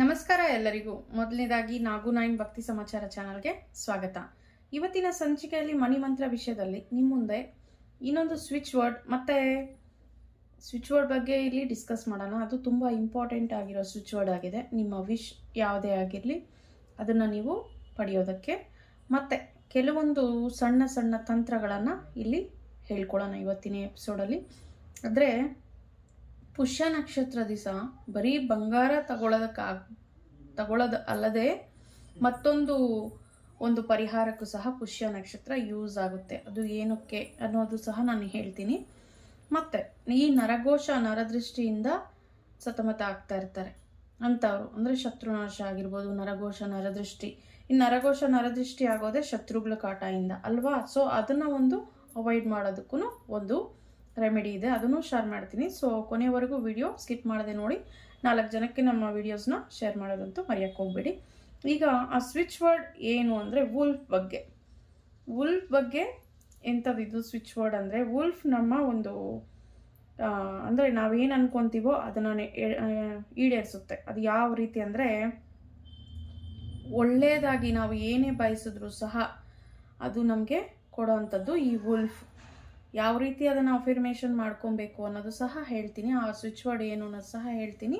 ನಮಸ್ಕಾರ ಎಲ್ಲರಿಗೂ. ಮೊದಲನೇದಾಗಿ ನಾಗು ನಾಯಿನ್ ಭಕ್ತಿ ಸಮಾಚಾರ ಚಾನಲ್ಗೆ ಸ್ವಾಗತ. ಇವತ್ತಿನ ಸಂಚಿಕೆಯಲ್ಲಿ ಮಣಿಮಂತ್ರ ವಿಷಯದಲ್ಲಿ ನಿಮ್ಮ ಮುಂದೆ ಇನ್ನೊಂದು ಸ್ವಿಚ್ ವರ್ಡ್ ಮತ್ತೆ ಸ್ವಿಚ್ ವರ್ಡ್ ಬಗ್ಗೆ ಇಲ್ಲಿ ಡಿಸ್ಕಸ್ ಮಾಡೋಣ. ಅದು ತುಂಬ ಇಂಪಾರ್ಟೆಂಟ್ ಆಗಿರೋ ಸ್ವಿಚ್ ವರ್ಡ್ ಆಗಿದೆ. ನಿಮ್ಮ ವಿಶ್ ಯಾವುದೇ ಆಗಿರಲಿ, ಅದನ್ನು ನೀವು ಪಡೆಯೋದಕ್ಕೆ. ಮತ್ತೆ ಕೆಲವೊಂದು ಸಣ್ಣ ಸಣ್ಣ ತಂತ್ರಗಳನ್ನು ಇಲ್ಲಿ ಹೇಳ್ಕೊಳ್ಳೋಣ ಇವತ್ತಿನ ಎಪಿಸೋಡಲ್ಲಿ ಅಂದರೆ ಪುಷ್ಯ ನಕ್ಷತ್ರ ದಿವಸ ಬರೀ ಬಂಗಾರ ತಗೊಳ್ಳೋದಕ್ಕ ತಗೊಳ್ಳೋದು ಅಲ್ಲದೆ ಮತ್ತೊಂದು ಒಂದು ಪರಿಹಾರಕ್ಕೂ ಸಹ ಪುಷ್ಯ ನಕ್ಷತ್ರ ಯೂಸ್ ಆಗುತ್ತೆ. ಅದು ಏನಕ್ಕೆ ಅನ್ನೋದು ಸಹ ನಾನು ಹೇಳ್ತೀನಿ. ಮತ್ತೆ ಈ ನರಘೋಷ ನರದೃಷ್ಟಿಯಿಂದ ಸತಮತ ಆಗ್ತಾ ಇರ್ತಾರೆ. ಅಂಥವ್ರು, ಅಂದರೆ ಶತ್ರುನಾಶ ಆಗಿರ್ಬೋದು, ನರಘೋಷ ನರದೃಷ್ಟಿ. ಈ ನರಘೋಷ ನರದೃಷ್ಟಿ ಆಗೋದೇ ಶತ್ರುಗಳ ಕಾಟದಿಂದ ಅಲ್ವಾ? ಸೊ ಅದನ್ನು ಒಂದು ಅವಾಯ್ಡ್ ಮಾಡೋದಕ್ಕೂ ಒಂದು ರೆಮಿಡಿ ಇದೆ, ಅದನ್ನು ಶೇರ್ ಮಾಡ್ತೀನಿ. ಸೊ ಕೊನೆವರೆಗೂ ವಿಡಿಯೋ ಸ್ಕಿಪ್ ಮಾಡದೆ ನೋಡಿ. ನಾಲ್ಕು ಜನಕ್ಕೆ ನಮ್ಮ ವಿಡಿಯೋಸ್ನ ಶೇರ್ ಮಾಡೋದಂತೂ ಮರೆಯೋಕ್ಕೆ ಹೋಗಬೇಡಿ. ಈಗ ಆ ಸ್ವಿಚ್ ವರ್ಡ್ ಏನು ಅಂದರೆ ವುಲ್ಫ್ ಬಗ್ಗೆ. ವುಲ್ಫ್ ಬಗ್ಗೆ ಎಂಥದ್ದು ಸ್ವಿಚ್ ವರ್ಡ್ ಅಂದರೆ ವುಲ್ಫ್ ನಮ್ಮ ಒಂದು ಅಂದರೆ ನಾವೇನು ಅನ್ಕೊಂತೀವೋ ಅದನ್ನು ಈಡೇರಿಸುತ್ತೆ. ಅದು ಯಾವ ರೀತಿ ಅಂದರೆ ಒಳ್ಳೆಯದಾಗಿ ನಾವು ಏನೇ ಬಯಸಿದ್ರು ಸಹ ಅದು ನಮಗೆ ಕೊಡೋವಂಥದ್ದು ಈ ವುಲ್ಫ್ ಯಾವ ರೀತಿ ಅದನ್ನು ಅಫಿರ್ಮೇಷನ್ ಮಾಡ್ಕೊಬೇಕು ಅನ್ನೋದು ಸಹ ಹೇಳ್ತೀನಿ. ಆ ಸ್ವಿಚ್ ವರ್ಡ್ ಏನು ಅನ್ನೋದು ಸಹ ಹೇಳ್ತೀನಿ.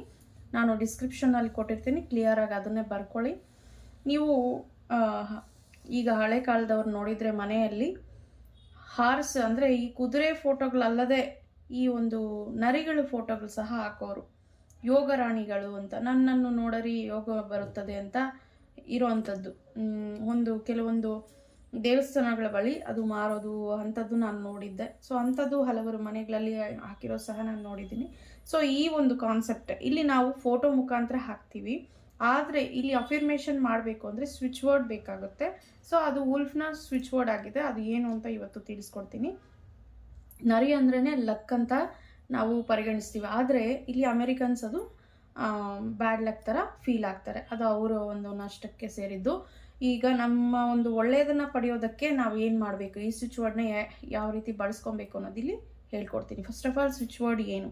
ನಾನು ಡಿಸ್ಕ್ರಿಪ್ಷನ್ನಲ್ಲಿ ಕೊಟ್ಟಿರ್ತೀನಿ. ಕ್ಲಿಯರಾಗಿ ಅದನ್ನೇ ಬರ್ಕೊಳ್ಳಿ. ನೀವು ಈಗ ಹಳೆ ಕಾಲದವ್ರು ನೋಡಿದರೆ ಮನೆಯಲ್ಲಿ ಹಾರ್ಸ್ ಅಂದರೆ ಈ ಕುದುರೆ ಫೋಟೋಗಳಲ್ಲದೆ ಈ ಒಂದು ನರಿಗಳು ಫೋಟೋಗಳು ಸಹ ಹಾಕೋರು. ಯೋಗ ರಾಣಿಗಳು ಅಂತ. ನನ್ನನ್ನು ನೋಡರಿ ಯೋಗ ಬರುತ್ತದೆ ಅಂತ ಇರೋವಂಥದ್ದು ಒಂದು ಕೆಲವೊಂದು ದೇವಸ್ಥಾನಗಳ ಬಳಿ ಅದು ಮಾರೋದು, ಅಂಥದ್ದು ನಾನು ನೋಡಿದ್ದೆ. ಸೊ ಅಂಥದ್ದು ಹಲವರು ಮನೆಗಳಲ್ಲಿ ಹಾಕಿರೋ ಸಹ ನಾನು ನೋಡಿದ್ದೀನಿ. ಸೊ ಈ ಒಂದು ಕಾನ್ಸೆಪ್ಟ್ ಇಲ್ಲಿ ನಾವು ಫೋಟೋ ಮುಖಾಂತರ ಹಾಕ್ತೀವಿ. ಆದರೆ ಇಲ್ಲಿ ಅಫಿರ್ಮೇಷನ್ ಮಾಡಬೇಕು ಅಂದರೆ ಸ್ವಿಚ್ ವರ್ಡ್ ಬೇಕಾಗುತ್ತೆ. ಸೊ ಅದು ಉಲ್ಫ್ನ ಸ್ವಿಚ್ ವರ್ಡ್ ಆಗಿದೆ. ಅದು ಏನು ಅಂತ ಇವತ್ತು ತಿಳಿಸ್ಕೊಡ್ತೀನಿ. ನರಿ ಅಂದ್ರೇ ಲಕ್ ಅಂತ ನಾವು ಪರಿಗಣಿಸ್ತೀವಿ. ಆದರೆ ಇಲ್ಲಿ ಅಮೆರಿಕನ್ಸ್ ಅದು ಬ್ಯಾಡ್ ಲಕ್ ಥರ ಫೀಲ್ ಆಗ್ತಾರೆ. ಅದು ಅವರ ಒಂದು ನಷ್ಟಕ್ಕೆ ಸೇರಿದ್ದು. ಈಗ ನಮ್ಮ ಒಂದು ಒಳ್ಳೆಯದನ್ನ ಪಡೆಯೋದಕ್ಕೆ ನಾವು ಏನು ಮಾಡಬೇಕು? ಈ ಸ್ವಿಚ್ ವರ್ಡ್ನ ಯಾವ ರೀತಿ ಬಳಸ್ಕೊಬೇಕು ಅನ್ನೋದು ಇಲ್ಲಿ ಹೇಳ್ಕೊಡ್ತೀನಿ. First of all switch word ಏನು?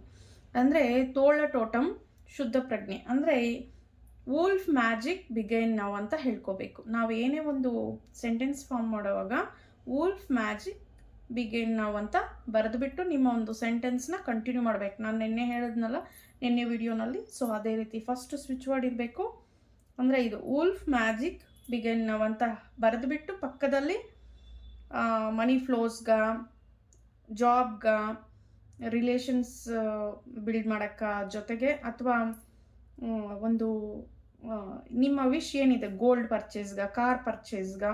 ಅಂದರೆ ತೋಳ ಟೋಟಮ್ ಶುದ್ಧ ಪ್ರಜ್ಞೆ. ಅಂದರೆ ವೂಲ್ಫ್ ಮ್ಯಾಜಿಕ್ ಬಿಗೈನ್ ನಾವು ಅಂತ ಹೇಳ್ಕೋಬೇಕು. ನಾವು ಏನೇ ಒಂದು ಸೆಂಟೆನ್ಸ್ ಫಾರ್ಮ್ ಮಾಡುವಾಗ ವೂಲ್ಫ್ ಮ್ಯಾಜಿಕ್ ಬಿಗೈನ್ ನಾವು ಅಂತ ಬರೆದುಬಿಟ್ಟು ನಿಮ್ಮ ಒಂದು ಸೆಂಟೆನ್ಸ್ನ ಕಂಟಿನ್ಯೂ ಮಾಡಬೇಕು. ನಾನು ನಿನ್ನೆ ಹೇಳಿದ್ನಲ್ಲ, ನಿನ್ನೆ ವಿಡಿಯೋನಲ್ಲಿ ಸೊ ಅದೇ ರೀತಿ ಫಸ್ಟ್ ಸ್ವಿಚ್ ವರ್ಡ್ ಇರಬೇಕು. ಅಂದರೆ ಇದು ವೂಲ್ಫ್ ಮ್ಯಾಜಿಕ್ ಬಿಗೇನ್ ನಾವು ಅಂತ ಬರೆದುಬಿಟ್ಟು ಪಕ್ಕದಲ್ಲಿ ಮನಿ ಫ್ಲೋಸ್ಗ ಜಾಬ್ಗ ರಿಲೇಷನ್ಸ್ ಬಿಲ್ಡ್ ಮಾಡೋಕ್ಕ ಜೊತೆಗೆ ಅಥವಾ ಒಂದು ನಿಮ್ಮ ವಿಶ್ ಏನಿದೆ ಗೋಲ್ಡ್ ಪರ್ಚೇಸ್ಗ ಕಾರ್ ಪರ್ಚೇಸ್ಗ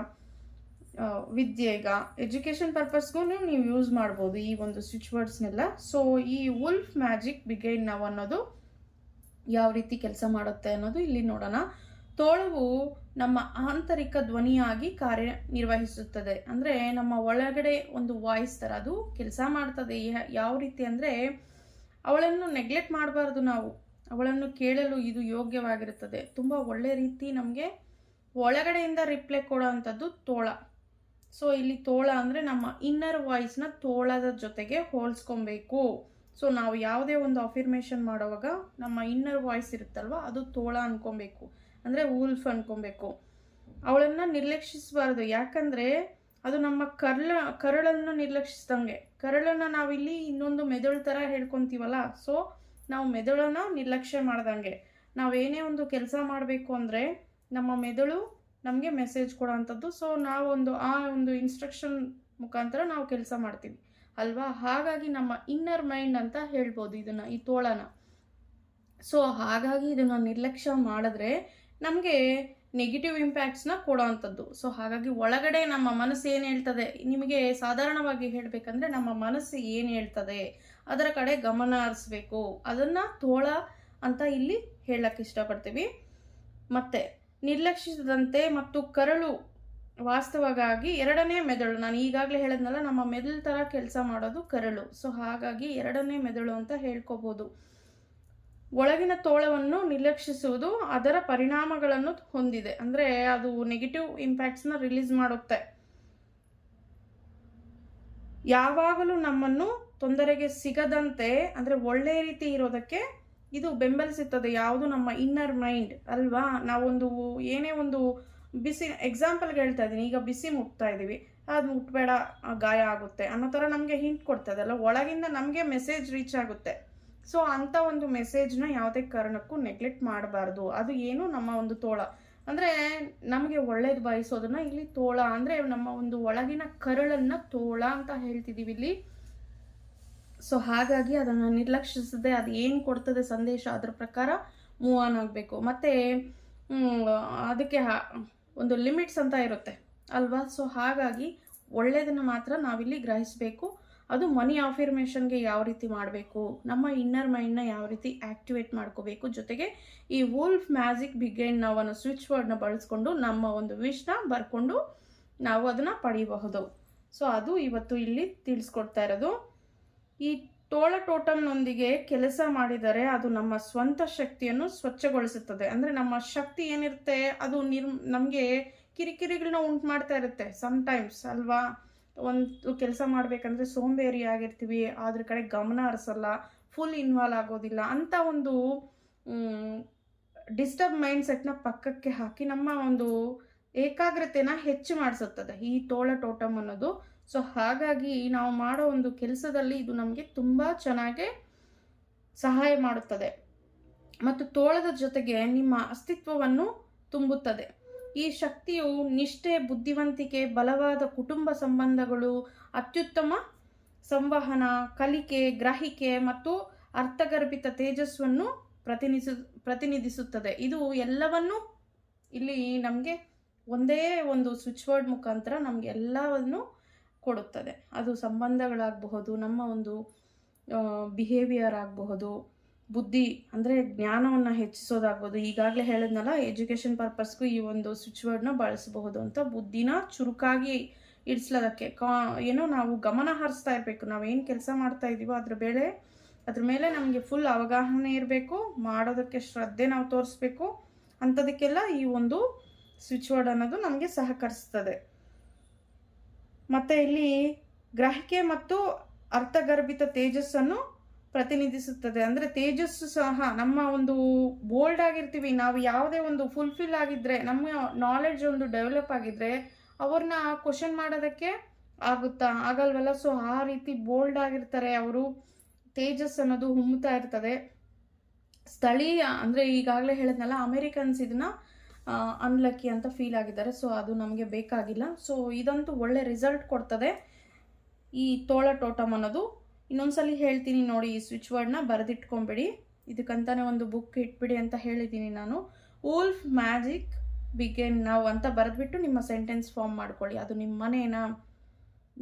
ವಿದ್ಯೆಗ ಎಜುಕೇಷನ್ ಪರ್ಪಸ್ಗೂ ನೀವು ಯೂಸ್ ಮಾಡ್ಬೋದು ಈ ಒಂದು ಸ್ವಿಚ್ ವರ್ಡ್ಸ್ನೆಲ್ಲ ಸೊ ಈ ವುಲ್ಫ್ ಮ್ಯಾಜಿಕ್ ಬಿಗೈನ್ ನಾವು ಅನ್ನೋದು ಯಾವ ರೀತಿ ಕೆಲಸ ಮಾಡುತ್ತೆ ಅನ್ನೋದು ಇಲ್ಲಿ ನೋಡೋಣ. ತೋಳವು ನಮ್ಮ ಆಂತರಿಕ ಧ್ವನಿಯಾಗಿ ಕಾರ್ಯನಿರ್ವಹಿಸುತ್ತದೆ. ಅಂದರೆ ನಮ್ಮ ಒಳಗಡೆ ಒಂದು ವಾಯ್ಸ್ ಥರ ಅದು ಕೆಲಸ ಮಾಡ್ತದೆ. ಯಾವ ರೀತಿ ಅಂದರೆ ಅವಳನ್ನು ನೆಗ್ಲೆಕ್ಟ್ ಮಾಡಬಾರ್ದು ನಾವು. ಅವಳನ್ನು ಕೇಳಲು ಇದು ಯೋಗ್ಯವಾಗಿರುತ್ತದೆ. ತುಂಬ ಒಳ್ಳೆ ರೀತಿ ನಮಗೆ ಒಳಗಡೆಯಿಂದ ರಿಪ್ಲೈ ಕೊಡೋ ಅಂಥದ್ದು ತೋಳ. ಸೊ ಇಲ್ಲಿ ತೋಳ ಅಂದರೆ ನಮ್ಮ ಇನ್ನರ್ ವಾಯ್ಸ್ನ ತೋಳದ ಜೊತೆಗೆ ಹೋಲಿಸ್ಕೊಬೇಕು. ಸೊ ನಾವು ಯಾವುದೇ ಒಂದು ಅಫಿರ್ಮೇಷನ್ ಮಾಡುವಾಗ ನಮ್ಮ ಇನ್ನರ್ ವಾಯ್ಸ್ ಇರುತ್ತಲ್ವ, ಅದು ತೋಳ ಅನ್ಕೊಬೇಕು. ಅಂದರೆ ಊಲ್ಫ್ ಅನ್ಕೊಬೇಕು. ಅವಳನ್ನು ನಿರ್ಲಕ್ಷಿಸಬಾರ್ದು. ಯಾಕಂದರೆ ಅದು ನಮ್ಮ ಕರ್ಳ, ಕರಳನ್ನು ನಿರ್ಲಕ್ಷಿಸ್ದಂಗೆ. ಕರಳನ್ನು ನಾವಿಲ್ಲಿ ಇನ್ನೊಂದು ಮೆದುಳು ಥರ ಹೇಳ್ಕೊತೀವಲ್ಲ, ಸೊ ನಾವು ಮೆದುಳನ್ನು ನಿರ್ಲಕ್ಷ್ಯ ಮಾಡ್ದಂಗೆ. ನಾವೇನೇ ಒಂದು ಕೆಲಸ ಮಾಡಬೇಕು ಅಂದರೆ ನಮ್ಮ ಮೆದುಳು ನಮಗೆ ಮೆಸೇಜ್ ಕೊಡೋವಂಥದ್ದು ಸೊ ನಾವೊಂದು, ಆ ಒಂದು ಇನ್ಸ್ಟ್ರಕ್ಷನ್ ಮುಖಾಂತರ ನಾವು ಕೆಲಸ ಮಾಡ್ತೀವಿ. ಅಲ್ವಾ? ಹಾಗಾಗಿ ನಮ್ಮ ಇನ್ನರ್ ಮೈಂಡ್ ಅಂತ ಹೇಳ್ಬೋದು ಇದನ್ನು, ಈ ತೋಳನ. ಸೊ ಹಾಗಾಗಿ ಇದನ್ನು ನಿರ್ಲಕ್ಷ್ಯ ಮಾಡಿದ್ರೆ ನಮಗೆ ನೆಗೆಟಿವ್ ಇಂಪ್ಯಾಕ್ಟ್ಸ್ನ ಕೊಡೋವಂಥದ್ದು ಸೊ ಹಾಗಾಗಿ ಒಳಗಡೆ ನಮ್ಮ ಮನಸ್ಸು ಏನು ಹೇಳ್ತದೆ? ನಿಮಗೆ ಸಾಧಾರಣವಾಗಿ ಹೇಳಬೇಕಂದ್ರೆ ನಮ್ಮ ಮನಸ್ಸು ಏನು ಹೇಳ್ತದೆ? ಅದರ ಕಡೆ ಗಮನ ಹರಿಸ್ಬೇಕು. ಅದನ್ನು ತೋಳ ಅಂತ ಇಲ್ಲಿ ಹೇಳಕ್ಕೆ ಇಷ್ಟಪಡ್ತೀವಿ. ಮತ್ತೆ, ನಿರ್ಲಕ್ಷಿಸದಂತೆ ಮತ್ತು ಕರಳು ವಾಸ್ತವವಾಗಿ ಎರಡನೇ ಮೆದುಳು. ನಾನು ಈಗಾಗಲೇ ಹೇಳಿದ್ನಲ್ಲ, ನಮ್ಮ ಮೆದುಳು ಥರ ಕೆಲಸ ಮಾಡೋದು ಕರಳು. ಸೊ ಹಾಗಾಗಿ ಎರಡನೇ ಮೆದುಳು ಅಂತ ಹೇಳ್ಕೋಬೋದು. ಒಳಗಿನ ತೋಳವನ್ನು ನಿರ್ಲಕ್ಷಿಸುವುದು ಅದರ ಪರಿಣಾಮಗಳನ್ನು ಹೊಂದಿದೆ. ಅಂದರೆ ಅದು ನೆಗೆಟಿವ್ ಇಂಪ್ಯಾಕ್ಟ್ಸ್ನ ರಿಲೀಸ್ ಮಾಡುತ್ತೆ. ಯಾವಾಗಲೂ ನಮ್ಮನ್ನು ತೊಂದರೆಗೆ ಸಿಗದಂತೆ, ಅಂದರೆ ಒಳ್ಳೆಯ ರೀತಿ ಇರೋದಕ್ಕೆ ಇದು ಬೆಂಬಲಿಸುತ್ತದೆ. ಯಾವುದು ನಮ್ಮ ಇನ್ನರ್ ಮೈಂಡ್ ಅಲ್ವಾ? ನಾವೊಂದು ಏನೇ ಒಂದು ಬಿಸಿ ಎಕ್ಸಾಂಪಲ್ಗೆ ಹೇಳ್ತಾ ಇದ್ದೀನಿ. ಈಗ ಬಿಸಿ ಮುಟ್ತಾ ಇದ್ದೀವಿ. ಅದು ಮುಟ್ಬೇಡ, ಗಾಯ ಆಗುತ್ತೆ ಅನ್ನೋ ಥರ ನಮಗೆ ಹಿಂಟ್ ಕೊಡ್ತದೆ ಅಲ್ಲ ಒಳಗಿಂದ ನಮಗೆ ಮೆಸೇಜ್ ರೀಚ್ ಆಗುತ್ತೆ. ಸೊ ಅಂಥ ಒಂದು ಮೆಸೇಜ್ನ ಯಾವುದೇ ಕಾರಣಕ್ಕೂ ನೆಗ್ಲೆಕ್ಟ್ ಮಾಡಬಾರ್ದು. ಅದು ಏನು ನಮ್ಮ ಒಂದು ತೋಳ. ಅಂದರೆ ನಮಗೆ ಒಳ್ಳೇದು ಬಯಸೋದನ್ನ ಇಲ್ಲಿ ತೋಳ. ಅಂದರೆ ನಮ್ಮ ಒಂದು ಒಳಗಿನ ಕರಳನ್ನು ತೋಳ ಅಂತ ಹೇಳ್ತಿದ್ದೀವಿ ಇಲ್ಲಿ. ಸೊ ಹಾಗಾಗಿ ಅದನ್ನು ನಿರ್ಲಕ್ಷಿಸದೆ ಅದು ಏನು ಕೊಡ್ತದೆ ಸಂದೇಶ ಅದರ ಪ್ರಕಾರ ಮೂವ್ ಆನ್ ಆಗಬೇಕು. ಮತ್ತು ಅದಕ್ಕೆ ಒಂದು ಲಿಮಿಟ್ಸ್ ಅಂತ ಇರುತ್ತೆ. ಅಲ್ವಾ? ಸೊ ಹಾಗಾಗಿ ಒಳ್ಳೆಯದನ್ನು ಮಾತ್ರ ನಾವಿಲ್ಲಿ ಗ್ರಹಿಸಬೇಕು. ಅದು ಮನಿ ಅಫಿರ್ಮೇಷನ್ಗೆ ಯಾವ ರೀತಿ ಮಾಡಬೇಕು, ನಮ್ಮ ಇನ್ನರ್ ಮೈಂಡ್ನ ಯಾವ ರೀತಿ ಆ್ಯಕ್ಟಿವೇಟ್ ಮಾಡ್ಕೋಬೇಕು ಜೊತೆಗೆ ಈ ವೋಲ್ಫ್ ಮ್ಯಾಜಿಕ್ ಬಿಗೈನ್ ನಾವು ಅನ್ನೋ ಸ್ವಿಚ್ ವರ್ಡ್ನ ಬಳಸ್ಕೊಂಡು ನಮ್ಮ ಒಂದು ವಿಶ್ನ ಬರ್ಕೊಂಡು ನಾವು ಅದನ್ನು ಪಡೆಯಬಹುದು ಸೊ ಅದು ಇವತ್ತು ಇಲ್ಲಿ ತಿಳಿಸ್ಕೊಡ್ತಾ ಇರೋದು. ಈ ತೋಳ ಟೋಟಮ್ನೊಂದಿಗೆ ಕೆಲಸ ಮಾಡಿದರೆ ಅದು ನಮ್ಮ ಸ್ವಂತ ಶಕ್ತಿಯನ್ನು ಸ್ವಚ್ಛಗೊಳಿಸುತ್ತದೆ. ಅಂದರೆ ನಮ್ಮ ಶಕ್ತಿ ಏನಿರುತ್ತೆ, ಅದು ನಿರ್ ನಮಗೆ ಕಿರಿಕಿರಿಗಳನ್ನ ಉಂಟು ಮಾಡ್ತಾ ಇರುತ್ತೆ ಟೈಮ್ಸ್ ಅಲ್ವಾ? ಒಂದು ಕೆಲಸ ಮಾಡಬೇಕಂದ್ರೆ ಸೋಂಬೇರಿ ಆಗಿರ್ತೀವಿ ಅದ್ರ ಕಡೆ ಗಮನ ಹರಿಸಲ್ಲ ಫುಲ್ ಇನ್ವಾಲ್ವ್ ಆಗೋದಿಲ್ಲ ಅಂತ ಒಂದು ಡಿಸ್ಟರ್ಬ್ ಮೈಂಡ್ ಸೆಟ್ನ ಪಕ್ಕಕ್ಕೆ ಹಾಕಿ ನಮ್ಮ ಒಂದು ಏಕಾಗ್ರತೆನ ಹೆಚ್ಚು ಮಾಡಿಸುತ್ತದೆ ಈ ತೋಳ ಟೋಟಮ್ ಅನ್ನೋದು. ಸೊ ಹಾಗಾಗಿ ನಾವು ಮಾಡೋ ಒಂದು ಕೆಲಸದಲ್ಲಿ ಇದು ನಮಗೆ ತುಂಬ ಚೆನ್ನಾಗಿ ಸಹಾಯ ಮಾಡುತ್ತದೆ. ಮತ್ತು ತೋಳದ ಜೊತೆಗೆ ನಿಮ್ಮ ಅಸ್ತಿತ್ವವನ್ನು ತುಂಬುತ್ತದೆ. ಈ ಶಕ್ತಿಯು ನಿಷ್ಠೆ, ಬುದ್ಧಿವಂತಿಕೆ, ಬಲವಾದ ಕುಟುಂಬ ಸಂಬಂಧಗಳು, ಅತ್ಯುತ್ತಮ ಸಂವಹನ, ಕಲಿಕೆ, ಗ್ರಹಿಕೆ ಮತ್ತು ಅರ್ಥಗರ್ಭಿತ ತೇಜಸ್ಸನ್ನು ಪ್ರತಿನಿಧಿಸು ಪ್ರತಿನಿಧಿಸುತ್ತದೆ. ಇದು ಎಲ್ಲವನ್ನು ಇಲ್ಲಿ ನಮಗೆ ಒಂದೇ ಒಂದು ಸ್ವಿಚ್ ವರ್ಡ್ ಮುಖಾಂತರ ನಮಗೆ ಎಲ್ಲವನ್ನು ಕೊಡುತ್ತದೆ. ಅದು ಸಂಬಂಧಗಳಾಗಬಹುದು, ನಮ್ಮ ಒಂದು ಬಿಹೇವಿಯರ್ ಆಗಬಹುದು ಬುದ್ಧಿ ಅಂದರೆ ಜ್ಞಾನವನ್ನು ಹೆಚ್ಚಿಸೋದಾಗ್ಬೋದು. ಈಗಾಗಲೇ ಹೇಳಿದ್ನಲ್ಲ ಎಜುಕೇಷನ್ ಪರ್ಪಸ್ಗೂ ಈ ಒಂದು ಸ್ವಿಚ್ ವರ್ಡ್ನ ಬಳಸಬಹುದು ಅಂತ. ಬುದ್ಧಿನ ಚುರುಕಾಗಿ ಇಡಿಸ್ಲೋದಕ್ಕೆ. ಕಾ, ಏನೋ ನಾವು ಗಮನ ಹರಿಸ್ತಾ ಇರಬೇಕು. ನಾವೇನು ಕೆಲಸ ಮಾಡ್ತಾ ಇದ್ದೀವೋ ಅದ್ರ ಬೇಳೆ ಅದ್ರ ಮೇಲೆ ನಮಗೆ ಫುಲ್ ಅವಗಾಹನೆ ಇರಬೇಕು. ಮಾಡೋದಕ್ಕೆ ಶ್ರದ್ಧೆ ನಾವು ತೋರಿಸ್ಬೇಕು. ಅಂಥದಕ್ಕೆಲ್ಲ ಈ ಒಂದು ಸ್ವಿಚ್ ವರ್ಡ್ ಅನ್ನೋದು ನಮಗೆ ಸಹಕರಿಸ್ತದೆ. ಮತ್ತು ಇಲ್ಲಿ ಗ್ರಹಿಕೆ ಮತ್ತು ಅರ್ಥಗರ್ಭಿತ ತೇಜಸ್ಸನ್ನು ಪ್ರತಿನಿಧಿಸುತ್ತದೆ. ಅಂದರೆ ತೇಜಸ್ಸು ಸಹ ನಮ್ಮ ಒಂದು ಬೋಲ್ಡ್ ಆಗಿರ್ತೀವಿ. ನಾವು ಯಾವುದೇ ಒಂದು ಫುಲ್ಫಿಲ್ ಆಗಿದ್ರೆ, ನಮ್ಮ ನಾಲೆಡ್ಜ್ ಒಂದು ಡೆವಲಪ್ ಆಗಿದ್ರೆ ಅವ್ರನ್ನ ಕ್ವಶನ್ ಮಾಡೋದಕ್ಕೆ ಆಗುತ್ತಾ? ಆಗಲ್ವಲ್ಲ? ಸೊ ಆ ರೀತಿ ಬೋಲ್ಡ್ ಆಗಿರ್ತಾರೆ ಅವರು. ತೇಜಸ್ ಅನ್ನೋದು ಹುಮ್ಮುತ್ತಾ ಇರ್ತದೆ. ಸ್ಥಳೀಯ, ಅಂದರೆ ಈಗಾಗಲೇ ಹೇಳಿದ್ನಲ್ಲ ಅಮೇರಿಕನ್ಸ್ ಇದನ್ನ ಅನ್ಲಕ್ಕಿ ಅಂತ ಫೀಲ್ ಆಗಿದ್ದಾರೆ. ಸೊ ಅದು ನಮಗೆ ಬೇಕಾಗಿಲ್ಲ. ಸೊ ಇದಂತೂ ಒಳ್ಳೆ ರಿಸಲ್ಟ್ ಕೊಡ್ತದೆ. ಈ ತೋಳ ಟೋಟಮ್ ಅನ್ನೋದು ಇನ್ನೊಂದ್ಸಲಿ ಹೇಳ್ತೀನಿ ನೋಡಿ, ಈ ಸ್ವಿಚ್ ವರ್ಡ್ನ ಬರೆದಿಟ್ಕೊಂಬಿಡಿ. ಇದಕ್ಕಂತಾನೆ ಒಂದು ಬುಕ್ ಇಟ್ಬಿಡಿ ಅಂತ ಹೇಳಿದ್ದೀನಿ ನಾನು. ಊಲ್ಫ್ ಮ್ಯಾಜಿಕ್ ಬಿಗೇನ್ ನಾವು ಅಂತ ಬರೆದ್ಬಿಟ್ಟು ನಿಮ್ಮ ಸೆಂಟೆನ್ಸ್ ಫಾರ್ಮ್ ಮಾಡ್ಕೊಳ್ಳಿ. ಅದು ನಿಮ್ಮ ಮನೇನ,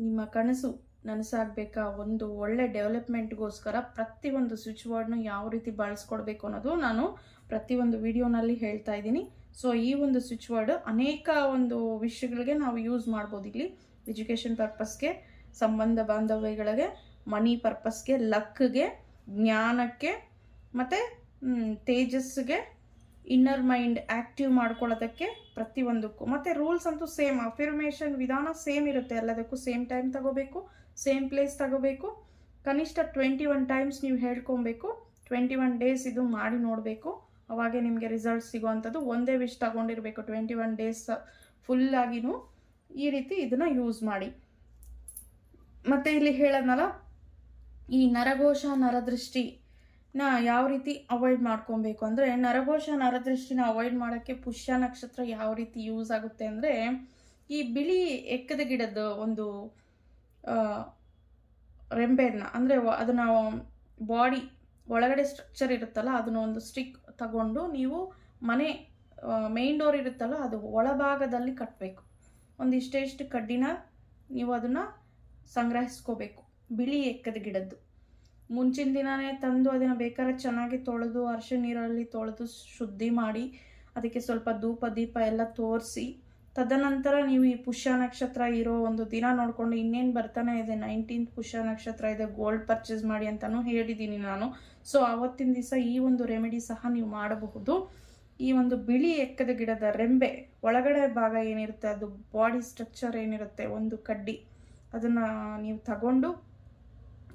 ನಿಮ್ಮ ಕನಸು, ನನಸಾಗಬೇಕಾ ಒಂದು ಒಳ್ಳೆ ಡೆವಲಪ್ಮೆಂಟ್ಗೋಸ್ಕರ ಪ್ರತಿಯೊಂದು ಸ್ವಿಚ್ ವರ್ಡ್ನು ಯಾವ ರೀತಿ ಬಳಸ್ಕೊಡ್ಬೇಕು ಅನ್ನೋದು ನಾನು ಪ್ರತಿಯೊಂದು ವಿಡಿಯೋನಲ್ಲಿ ಹೇಳ್ತಾ ಇದ್ದೀನಿ. ಸೊ ಈ ಒಂದು ಸ್ವಿಚ್ ವರ್ಡ್ ಅನೇಕ ಒಂದು ವಿಷಯಗಳಿಗೆ ನಾವು ಯೂಸ್ ಮಾಡ್ಬೋದು ಇಲ್ಲಿ. ಎಜುಕೇಷನ್ ಪರ್ಪಸ್ಗೆ ಸಂಬಂಧ ಬಾಂಧವ್ಯಗಳಿಗೆ ಮನಿ ಪರ್ಪಸ್ಗೆ, ಲಕ್ಗೆ, ಜ್ಞಾನಕ್ಕೆ, ಮತ್ತು ತೇಜಸ್ಸಿಗೆ ಇನ್ನರ್ ಮೈಂಡ್ ಆ್ಯಕ್ಟಿವ್ ಮಾಡ್ಕೊಳ್ಳೋದಕ್ಕೆ ಪ್ರತಿಯೊಂದಕ್ಕೂ. ಮತ್ತು ರೂಲ್ಸ್ ಅಂತೂ ಸೇಮ್ ಅಫಿರ್ಮೇಷನ್ ವಿಧಾನ ಸೇಮ್ ಇರುತ್ತೆ ಎಲ್ಲದಕ್ಕೂ. ಸೇಮ್ ಟೈಮ್ ತಗೋಬೇಕು ಸೇಮ್ ಪ್ಲೇಸ್ ತಗೋಬೇಕು. ಕನಿಷ್ಠ ಟ್ವೆಂಟಿ ಒನ್ ಟೈಮ್ಸ್ ನೀವು ಹೇಳ್ಕೊಬೇಕು. ಟ್ವೆಂಟಿ ಒನ್ ಡೇಸ್ ಇದು ಮಾಡಿ ನೋಡಬೇಕು. ಅವಾಗೆ ನಿಮಗೆ ರಿಸಲ್ಟ್ ಸಿಗೋವಂಥದ್ದು. ಒಂದೇ ವಿಶ್ ತಗೊಂಡಿರಬೇಕು. ಟ್ವೆಂಟಿ ಒನ್ ಡೇಸ್ ಫುಲ್ಲಾಗಿನೂ ಈ ರೀತಿ ಇದನ್ನು ಯೂಸ್ ಮಾಡಿ. ಮತ್ತು ಇಲ್ಲಿ ಹೇಳದ್ನಲ್ಲ ಈ ನರಘೋಷ ನರದೃಷ್ಟಿನ ಯಾವ ರೀತಿ ಅವಾಯ್ಡ್ ಮಾಡ್ಕೊಬೇಕು ಅಂದರೆ ನರಘೋಷ ನರದೃಷ್ಟಿನ ಅವಾಯ್ಡ್ ಮಾಡೋಕ್ಕೆ ಪುಷ್ಯ ನಕ್ಷತ್ರ ಯಾವ ರೀತಿ ಯೂಸ್ ಆಗುತ್ತೆ ಅಂದರೆ ಈ ಬಿಳಿ ಎಕ್ಕದ ಗಿಡದ ಒಂದು ರೆಂಬೆನ ಅಂದರೆ ಅದನ್ನು ಬಾಡಿ ಒಳಗಡೆ ಸ್ಟ್ರಕ್ಚರ್ ಇರುತ್ತಲ್ಲ ಅದನ್ನ ಒಂದು ಸ್ಟಿಕ್ ತಗೊಂಡು ನೀವು ಮನೆ ಮೇನ್ ಡೋರ್ ಇರುತ್ತಲ್ಲ ಅದು ಒಳಭಾಗದಲ್ಲಿ ಕಟ್ಟಬೇಕು ಒಂದಿಷ್ಟೆಷ್ಟು ಕಡ್ಡಿನ ನೀವು ಅದನ್ನು ಸಂಗ್ರಹಿಸ್ಕೋಬೇಕು. ಬಿಳಿ ಎಕ್ಕದ ಗಿಡದ್ದು. ಮುಂಚಿನ ದಿನವೇ ತಂದು ಅದನ್ನು ಬೇಕಾದ್ರೆ ಚೆನ್ನಾಗಿ ತೊಳೆದು ಅರಶಿನ ನೀರಲ್ಲಿ ತೊಳೆದು ಶುದ್ಧಿ ಮಾಡಿ ಅದಕ್ಕೆ ಸ್ವಲ್ಪ ಧೂಪ, ದೀಪ ಎಲ್ಲ ತೋರಿಸಿ, ತದನಂತರ ನೀವು ಈ ಪುಷ್ಯ ನಕ್ಷತ್ರ ಇರೋ ಒಂದು ದಿನ ನೋಡಿಕೊಂಡು ಇನ್ನೇನು ಬರ್ತಾನೆ ಇದೆ, ನೈನ್ಟೀನ್ತ್ ಪುಷ್ಯ ನಕ್ಷತ್ರ ಇದೆ ಗೋಲ್ಡ್ ಪರ್ಚೇಸ್ ಮಾಡಿ ಅಂತಲೂ ಹೇಳಿದ್ದೀನಿ ನಾನು. ಸೊ ಆವತ್ತಿನ ದಿವಸ ಈ ಒಂದು ರೆಮಿಡಿ ಸಹ ನೀವು ಮಾಡಬಹುದು. ಈ ಒಂದು ಬಿಳಿ ಎಕ್ಕದ ಗಿಡದ ರೆಂಬೆ, ಒಳಗಡೆ ಭಾಗ ಏನಿರುತ್ತೆ, ಅದು ಬಾಡಿ ಸ್ಟ್ರಕ್ಚರ್ ಏನಿರುತ್ತೆ, ಒಂದು ಕಡ್ಡಿ, ಅದನ್ನು ನೀವು ತಗೊಂಡು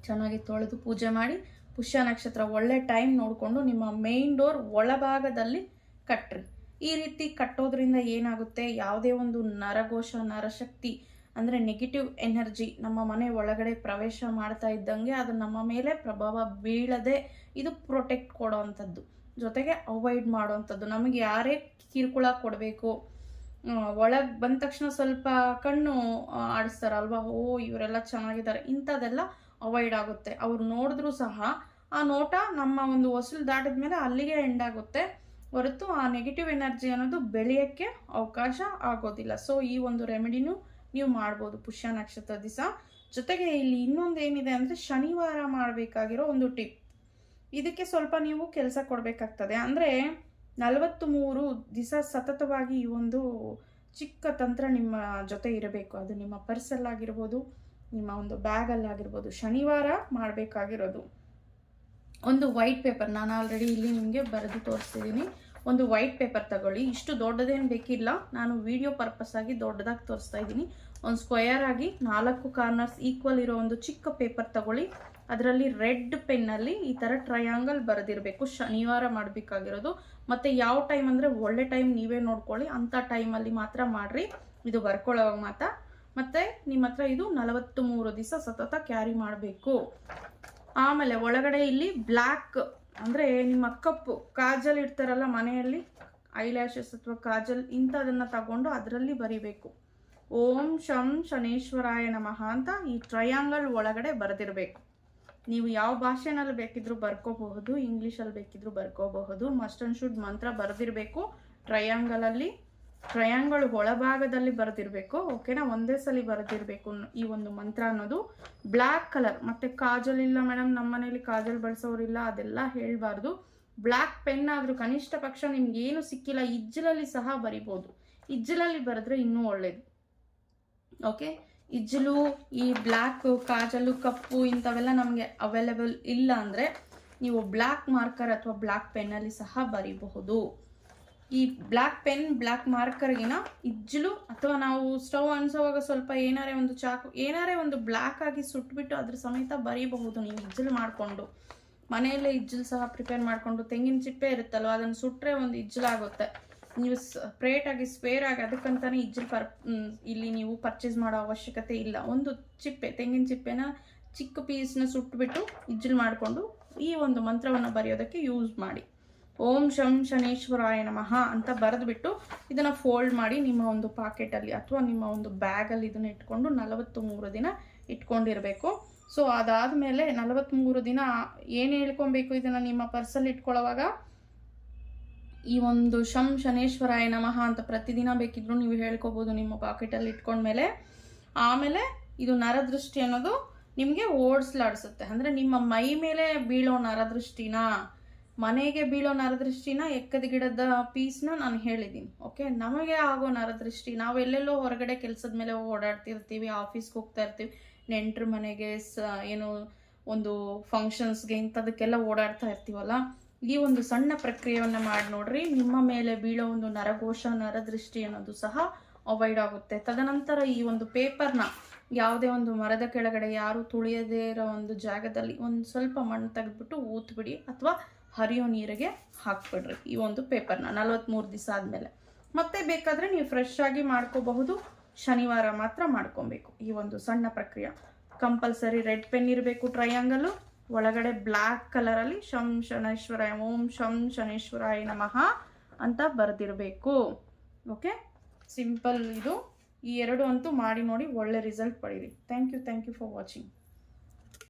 ಚೆನ್ನಾಗಿ ತೊಳೆದು ಪೂಜೆ ಮಾಡಿ ಪುಷ್ಯ ನಕ್ಷತ್ರ ಒಳ್ಳೆ ಟೈಮ್ ನೋಡಿಕೊಂಡು ನಿಮ್ಮ ಮೇನ್ ಡೋರ್ ಒಳಭಾಗದಲ್ಲಿ ಕಟ್ಟ್ರಿ ಈ ರೀತಿ ಕಟ್ಟೋದ್ರಿಂದ ಏನಾಗುತ್ತೆ? ಯಾವುದೇ ಒಂದು ನರಘೋಷ, ನರಶಕ್ತಿ ಅಂದರೆ ನೆಗೆಟಿವ್ ಎನರ್ಜಿ ನಮ್ಮ ಮನೆ ಒಳಗಡೆ ಪ್ರವೇಶ ಮಾಡ್ತಾ ಇದ್ದಂಗೆ ಅದು ನಮ್ಮ ಮೇಲೆ ಪ್ರಭಾವ ಬೀಳದೆ ಇದು ಪ್ರೊಟೆಕ್ಟ್ ಕೊಡೋವಂಥದ್ದು. ಜೊತೆಗೆ ಅವಾಯ್ಡ್ ಮಾಡೋವಂಥದ್ದು. ನಮಗೆ ಯಾರೇ ಕಿರುಕುಳ ಕೊಡಬೇಕು ಒಳಗೆ ಬಂದ ತಕ್ಷಣ ಸ್ವಲ್ಪ ಕಣ್ಣು ಆಡಿಸ್ತಾರಲ್ವಾ? ಓ, ಇವರೆಲ್ಲ ಚೆನ್ನಾಗಿದ್ದಾರೆ. ಇಂಥದ್ದೆಲ್ಲ ಅವಾಯ್ಡ್ ಆಗುತ್ತೆ. ಅವ್ರು ನೋಡಿದ್ರೂ ಸಹ ಆ ನೋಟ ನಮ್ಮ ಒಂದು ಹೊಸಲು ದಾಟಿದ ಮೇಲೆ ಅಲ್ಲಿಗೆ ಎಂಡ್ ಆಗುತ್ತೆ. ಹೊರತು ಆ ನೆಗೆಟಿವ್ ಎನರ್ಜಿ ಅನ್ನೋದು ಬೆಳೆಯೋಕ್ಕೆ ಅವಕಾಶ ಆಗೋದಿಲ್ಲ. ಸೊ ಈ ಒಂದು ರೆಮಿಡಿನೂ ನೀವು ಮಾಡ್ಬೋದು ಪುಷ್ಯ ನಕ್ಷತ್ರ ದಿವಸ. ಜೊತೆಗೆ ಇಲ್ಲಿ ಇನ್ನೊಂದು ಏನಿದೆ ಅಂದರೆ ಶನಿವಾರ ಮಾಡಬೇಕಾಗಿರೋ ಒಂದು ಟಿಪ್ ಇದಕ್ಕೆ ಸ್ವಲ್ಪ ನೀವು ಕೆಲಸ ಕೊಡಬೇಕಾಗ್ತದೆ. ಅಂದರೆ ನಲವತ್ತು ಮೂರು ದಿವಸ ಸತತವಾಗಿ ಈ ಒಂದು ಚಿಕ್ಕ ತಂತ್ರ ನಿಮ್ಮ ಜೊತೆ ಇರಬೇಕು. ಅದು ನಿಮ್ಮ ಪರ್ಸಲ್ಲಾಗಿರ್ಬೋದು ನಿಮ್ಮ ಒಂದು ಬ್ಯಾಗಲ್ಲಾಗಿರ್ಬೋದು ಶನಿವಾರ ಮಾಡಬೇಕಾಗಿರೋದು. ಒಂದು ವೈಟ್ ಪೇಪರ್, ನಾನು ಆಲ್ರೆಡಿ ಇಲ್ಲಿ ನಿಮಗೆ ಬರೆದು ತೋರಿಸ್ತಿದ್ದೀನಿ. ಒಂದು ವೈಟ್ ಪೇಪರ್ ತಗೊಳ್ಳಿ. ಇಷ್ಟು ದೊಡ್ಡದೇನು ಬೇಕಿಲ್ಲ. ನಾನು ವಿಡಿಯೋ ಪರ್ಪಸ್ ಆಗಿ ದೊಡ್ಡದಾಗಿ ತೋರಿಸ್ತಾ ಇದ್ದೀನಿ. ಒಂದು ಸ್ಕ್ವಯರ್ ಆಗಿ ನಾಲ್ಕು ಕಾರ್ನರ್ಸ್ ಈಕ್ವಲ್ ಇರೋ ಒಂದು ಚಿಕ್ಕ ಪೇಪರ್ ತಗೊಳ್ಳಿ. ಅದರಲ್ಲಿ ರೆಡ್ ಪೆನ್ನಲ್ಲಿ ಈ ಥರ ಟ್ರಯಾಂಗಲ್ ಬರೆದಿರಬೇಕು. ಶನಿವಾರ ಮಾಡಬೇಕಾಗಿರೋದು. ಮತ್ತು ಯಾವ ಟೈಮ್ ಅಂದರೆ ಒಳ್ಳೆ ಟೈಮ್ ನೀವೇ ನೋಡ್ಕೊಳ್ಳಿ. ಅಂಥ ಟೈಮಲ್ಲಿ ಮಾತ್ರ ಮಾಡಿರಿ. ಇದು ಬರ್ಕೊಳ್ಳೋವಾಗ ಮಾತ್ರ ಮತ್ತು ನಿಮ್ಮ ಹತ್ರ ಇದು ನಲವತ್ತು ಮೂರು ದಿವಸ ಸತತ ಕ್ಯಾರಿ ಮಾಡಬೇಕು. ಆಮೇಲೆ ಒಳಗಡೆ ಇಲ್ಲಿ ಬ್ಲ್ಯಾಕ್ ಅಂದರೆ ನಿಮ್ಮ ಕಪ್ಪು ಕಾಜಲ್ ಇಡ್ತಾರಲ್ಲ ಮನೆಯಲ್ಲಿ ಐಲ್ಯಾಶಸ್ ಅಥವಾ ಕಾಜಲ್ ಇಂಥದನ್ನು ತಗೊಂಡು ಅದರಲ್ಲಿ ಬರಿಬೇಕು. ಓಂ ಶಂ ಶನೇಶ್ವರಾಯ ನಮಃ ಅಂತ ಈ ಟ್ರಯಾಂಗಲ್ ಒಳಗಡೆ ಬರೆದಿರಬೇಕು. ನೀವು ಯಾವ ಭಾಷೆನಲ್ಲಿ ಬೇಕಿದ್ರೂ ಬರ್ಕೋಬಹುದು ಇಂಗ್ಲೀಷಲ್ಲಿ ಬೇಕಿದ್ರು ಬರ್ಕೋಬಹುದು ಮಸ್ಟ್ ಅಂಡ್ ಶುಡ್ ಮಂತ್ರ ಬರೆದಿರಬೇಕು ಟ್ರಯಾಂಗಲಲ್ಲಿ ಟ್ರಯಾಂಗಲ್ ಒಳಭಾಗದಲ್ಲಿ ಬರೆದಿರಬೇಕು ಓಕೆನಾ ಒಂದೇ ಸಲ ಬರೆದಿರಬೇಕು ಈ ಒಂದು ಮಂತ್ರ ಅನ್ನೋದು ಬ್ಲ್ಯಾಕ್ ಕಲರ್. ಮತ್ತೆ ಕಾಜಲ್ ಇಲ್ಲ ಮೇಡಮ್ ನಮ್ಮ ಮನೇಲಿ ಕಾಜಲ್ ಬಳಸೋರಿಲ್ಲ ಅದೆಲ್ಲ ಹೇಳಬಾರ್ದು. ಬ್ಲ್ಯಾಕ್ ಪೆನ್ ಆದರೂ ಕನಿಷ್ಠ ಪಕ್ಷ ನಿಮ್ಗೆ ಏನು ಸಿಕ್ಕಿಲ್ಲ, ಇಜ್ಜಲಲ್ಲಿ ಸಹ ಬರಿಬೋದು. ಇಜ್ಜಲಲ್ಲಿ ಬರೆದ್ರೆ ಇನ್ನೂ ಒಳ್ಳೇದು. ಓಕೆ ಇಜ್ಜಲು, ಈ ಬ್ಲ್ಯಾಕ್ ಕಾಜಲು, ಕಪ್ಪು ಇಂಥವೆಲ್ಲ ನಮಗೆ ಅವೈಲೇಬಲ್ ಇಲ್ಲ ಅಂದರೆ ನೀವು ಬ್ಲ್ಯಾಕ್ ಮಾರ್ಕರ್ ಅಥವಾ ಬ್ಲ್ಯಾಕ್ ಪೆನ್ನಲ್ಲಿ ಸಹ ಬರಿಬಹುದು. ಈ ಬ್ಲ್ಯಾಕ್ ಪೆನ್ ಬ್ಲ್ಯಾಕ್ ಮಾರ್ಕರ್ಗಿನ ಇಜ್ಜಲು ಅಥವಾ ನಾವು ಸ್ಟವ್ ಅನ್ಸೋವಾಗ ಸ್ವಲ್ಪ ಏನಾರೇ ಒಂದು ಚಾಕು, ಏನಾರೇ ಒಂದು ಬ್ಲ್ಯಾಕ್ ಆಗಿ ಸುಟ್ಬಿಟ್ಟು ಅದ್ರ ಸಮೇತ ಬರೀಬಹುದು ನೀವು ಇಜ್ಜಲು ಮಾಡಿಕೊಂಡು. ಮನೆಯಲ್ಲೇ ಇಜ್ಜಲು ಸಹ ಪ್ರಿಪೇರ್ ಮಾಡಿಕೊಂಡು ತೆಂಗಿನ ಚಿಪ್ಪೆ ಇರುತ್ತಲ್ವ, ಅದನ್ನು ಸುಟ್ಟರೆ ಒಂದು ಇಜ್ಜಲಾಗುತ್ತೆ ನೀವು ಸ್ಪ್ರೇಟಾಗಿ ಸ್ಪೇರ್ ಆಗಿ ಅದಕ್ಕಂತಾನೆ ಇಜ್ಜಲು ಪರ್ ಇಲ್ಲಿ ನೀವು ಪರ್ಚೇಸ್ ಮಾಡೋ ಅವಶ್ಯಕತೆ ಇಲ್ಲ. ಒಂದು ಚಿಪ್ಪೆ, ತೆಂಗಿನ ಚಿಪ್ಪೆನ ಚಿಕ್ಕ ಪೀಸ್ನ ಸುಟ್ಬಿಟ್ಟು ಇಜ್ಜಲು ಮಾಡಿಕೊಂಡು ಈ ಒಂದು ಮಂತ್ರವನ್ನು ಬರೆಯೋದಕ್ಕೆ ಯೂಸ್ ಮಾಡಿ. ಓಂ ಶಂ ಶನೇಶ್ವರಾಯ ನಮಃ ಅಂತ ಬರೆದ್ಬಿಟ್ಟು ಇದನ್ನು ಫೋಲ್ಡ್ ಮಾಡಿ ನಿಮ್ಮ ಒಂದು ಪಾಕೆಟಲ್ಲಿ ಅಥವಾ ನಿಮ್ಮ ಒಂದು ಬ್ಯಾಗಲ್ಲಿ ಇದನ್ನು ಇಟ್ಕೊಂಡು ನಲವತ್ತು ಮೂರು ದಿನ ಇಟ್ಕೊಂಡಿರಬೇಕು. ಸೊ ಅದಾದಮೇಲೆ ನಲವತ್ತ್ಮೂರು ದಿನ ಏನು ಹೇಳ್ಕೊಬೇಕು ಇದನ್ನು ನಿಮ್ಮ ಪರ್ಸಲ್ಲಿ ಇಟ್ಕೊಳ್ಳುವಾಗ? ಈ ಒಂದು ಶಂ ಶನೇಶ್ವರಾಯ ನಮಃ ಅಂತ ಪ್ರತಿದಿನ ಬೇಕಿದ್ರೂ ನೀವು ಹೇಳ್ಕೊಬೋದು ನಿಮ್ಮ ಪಾಕೆಟಲ್ಲಿ ಇಟ್ಕೊಂಡ್ಮೇಲೆ. ಆಮೇಲೆ ಇದು ನರದೃಷ್ಟಿ ಅನ್ನೋದು ನಿಮಗೆ ಓಡಿಸ್ಲಾಡಿಸುತ್ತೆ. ಅಂದರೆ ನಿಮ್ಮ ಮೈ ಮೇಲೆ ಬೀಳೋ ನರದೃಷ್ಟಿನ? ಮನೆಗೆ ಬೀಳೋ ನರದೃಷ್ಟಿನ ಎಕ್ಕದ ಗಿಡದ ಪೀಸ್ನ ನಾನು ಹೇಳಿದ್ದೀನಿ ಓಕೆ ನಮಗೆ ಆಗೋ ನರದೃಷ್ಟಿ, ನಾವು ಎಲ್ಲೆಲ್ಲೋ ಹೊರಗಡೆ ಕೆಲಸದ ಮೇಲೆ ಓಡಾಡ್ತಿರ್ತೀವಿ ಆಫೀಸ್ಗೆ ಹೋಗ್ತಾ ಇರ್ತೀವಿ, ನೆಂಟ್ರ ಮನೆಗೆ ಸ, ಏನು ಒಂದು ಫಂಕ್ಷನ್ಸ್ಗೆ ಇಂಥದಕ್ಕೆಲ್ಲ ಓಡಾಡ್ತಾ ಇರ್ತೀವಲ್ಲ, ಈ ಒಂದು ಸಣ್ಣ ಪ್ರಕ್ರಿಯೆಯನ್ನು ಮಾಡಿ ನೋಡ್ರಿ, ನಿಮ್ಮ ಮೇಲೆ ಬೀಳೋ ಒಂದು ನರಘೋಷ, ನರದೃಷ್ಟಿ ಅನ್ನೋದು ಸಹ ಅವಾಯ್ಡ್ ಆಗುತ್ತೆ. ತದನಂತರ ಈ ಒಂದು ಪೇಪರ್ನ ಯಾವುದೇ ಒಂದು ಮರದ ಕೆಳಗಡೆ ಯಾರು ತುಳಿಯದೇ ಇರೋ ಒಂದು ಜಾಗದಲ್ಲಿ ಒಂದು ಸ್ವಲ್ಪ ಮಣ್ಣು ತೆಗೆದ್ಬಿಟ್ಟು ಊತ್ಬಿಡಿ, ಅಥವಾ ಹರಿಯೋ ನೀರಿಗೆ ಹಾಕ್ಬಿಡ್ರಿ ಈ ಒಂದು ಪೇಪರ್ನ ನಲ್ವತ್ತ್ಮೂರು ದಿವಸ ಆದಮೇಲೆ. ಮತ್ತೆ ಬೇಕಾದರೆ ನೀವು ಫ್ರೆಶ್ ಆಗಿ ಮಾಡ್ಕೋಬಹುದು. ಶನಿವಾರ ಮಾತ್ರ ಮಾಡ್ಕೊಬೇಕು ಈ ಒಂದು ಸಣ್ಣ ಪ್ರಕ್ರಿಯೆ. ಕಂಪಲ್ಸರಿ ರೆಡ್ ಪೆನ್ ಇರಬೇಕು ಟ್ರಯಾಂಗಲು ಒಳಗಡೆ ಬ್ಲ್ಯಾಕ್ ಕಲರಲ್ಲಿ ಶಂ ಶನೇಶ್ವರಾಯ, ಓಂ ಶಂ ಶನೇಶ್ವರಾಯ ನಮಃ ಅಂತ ಬರೆದಿರಬೇಕು. ಓಕೆ? ಸಿಂಪಲ್ ಇದು. ಈ ಎರಡು ಅಂತೂ ಮಾಡಿ ನೋಡಿ ಒಳ್ಳೆ result ಪಡೀರಿ. Thank you thank you for watching